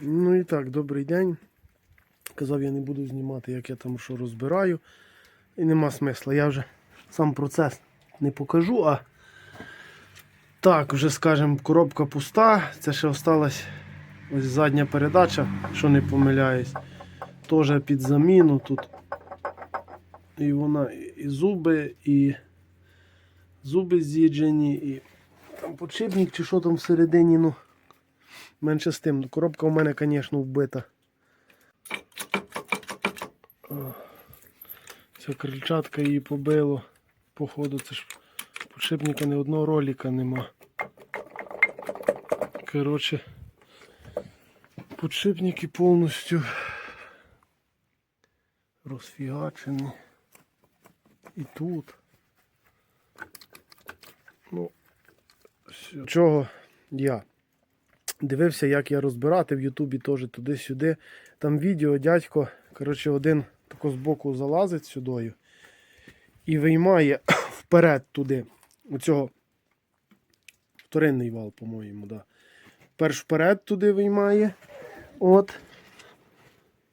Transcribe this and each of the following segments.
Ну і так, добрий день. Казав, я не буду знімати, як я там що розбираю. І нема смисла. Я вже сам процес не покажу, а так, вже скажемо, коробка пуста. Це ще осталась ось задня передача, що не помиляюсь. Теж під заміну тут. І вона і зуби, і зуби з'їджені, і там подшипник чи що там всередині, ну. Менше з тим. Коробка у мене, звісно, вбита. Ця крильчатка її побило. Походу, це ж подшипника ні одного ролика нема. Коротше, подшипники повністю розфігачені. І тут. Ну, що- чого я? Дивився, як я розбирати в Ютубі теж туди-сюди. Там відео дядько, коротше, один тако збоку залазить сюдою і виймає вперед туди. Оцього вторинний вал, по-моєму, да. Перш вперед туди виймає. От.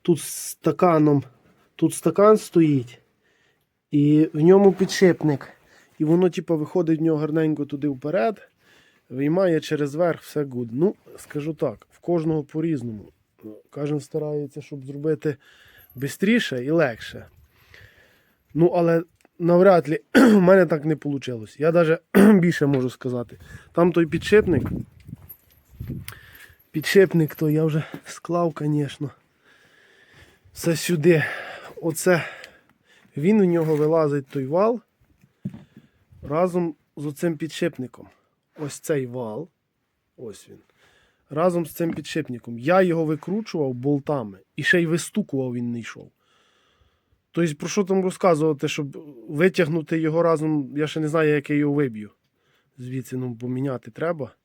Тут стаканом. Тут стакан стоїть. І в ньому підшипник. І воно, типу, виходить в нього гарненько туди вперед. Виймає через верх все гуд. Ну, скажу так, в кожного по-різному. Кожен старається, щоб зробити швидше і легше. Ну, але навряд ли в мене так не вийшло. Я навіть більше можу сказати. Там той підшипник. Підшипник, то я вже склав, звісно. Все сюди. Оце він у нього вилазить той вал разом з оцим підшипником ось цей вал. Ось він. Разом з цим підшипником. Я його викручував болтами і ще й вистукував він не йшов. Тобто, про що там розказувати, щоб витягнути його разом, я ще не знаю, як я його виб'ю. Звідси ну, поміняти треба.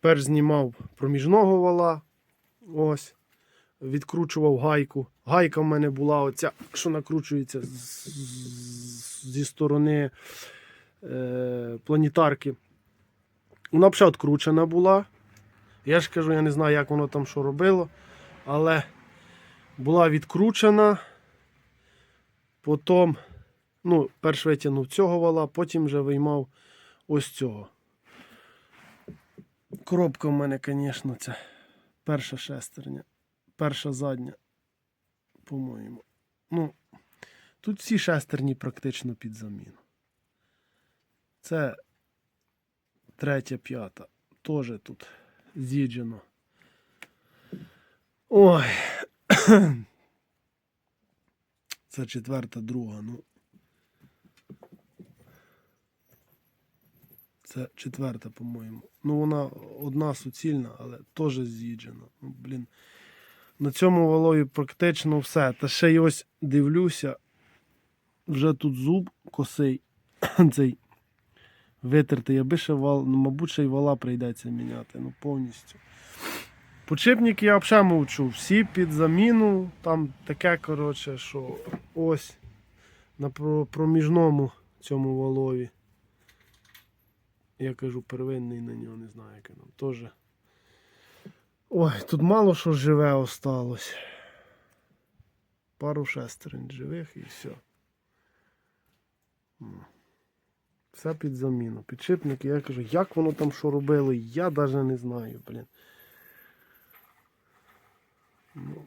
Перш знімав проміжного вала. Ось. Відкручував гайку. Гайка в мене була оця, що накручується зі сторони е, планетарки. Вона ще відкручена була. Я ж кажу, я не знаю, як воно там що робило. Але була відкручена. Потім, ну, перш витягнув цього вала, потім вже виймав ось цього. Коробка в мене, звісно, це перша шестерня, перша задня, по-моєму. Ну, тут всі шестерні практично під заміну. Це третя, п'ята. Теж тут з'їджено. Ой. Це четверта, друга, ну. Це четверта, по-моєму. Ну, вона одна суцільна, але теж з'їджена. Ну, блін. На цьому валові практично все. Та ще й ось дивлюся. Вже тут зуб косий. Цей витертий, аби ще вал, ну, мабуть, ще й вала прийдеться міняти, ну повністю. Подшипники я взагалі мовчу, всі під заміну, там таке, коротше, що ось на проміжному цьому валові. Я кажу, первинний на нього, не знаю, який нам теж. Ой, тут мало що живе осталось. Пару шестерень живих і все. Все під заміну. Підшипники, я кажу, як воно там що робило, я навіть не знаю, блін. Ну,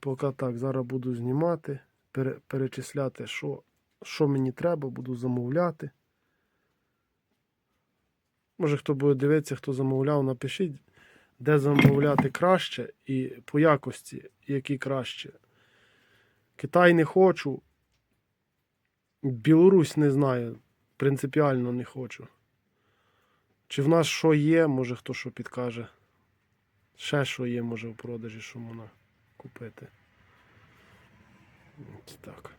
поки так, зараз буду знімати, пере, перечисляти, що, що мені треба, буду замовляти. Може, хто буде дивитися, хто замовляв, напишіть, де замовляти краще і по якості, які краще. Китай не хочу. Білорусь не знаю. Принципіально не хочу. Чи в нас що є, може хто що підкаже. Ще що є, може в продажі, що можна купити. Ось так.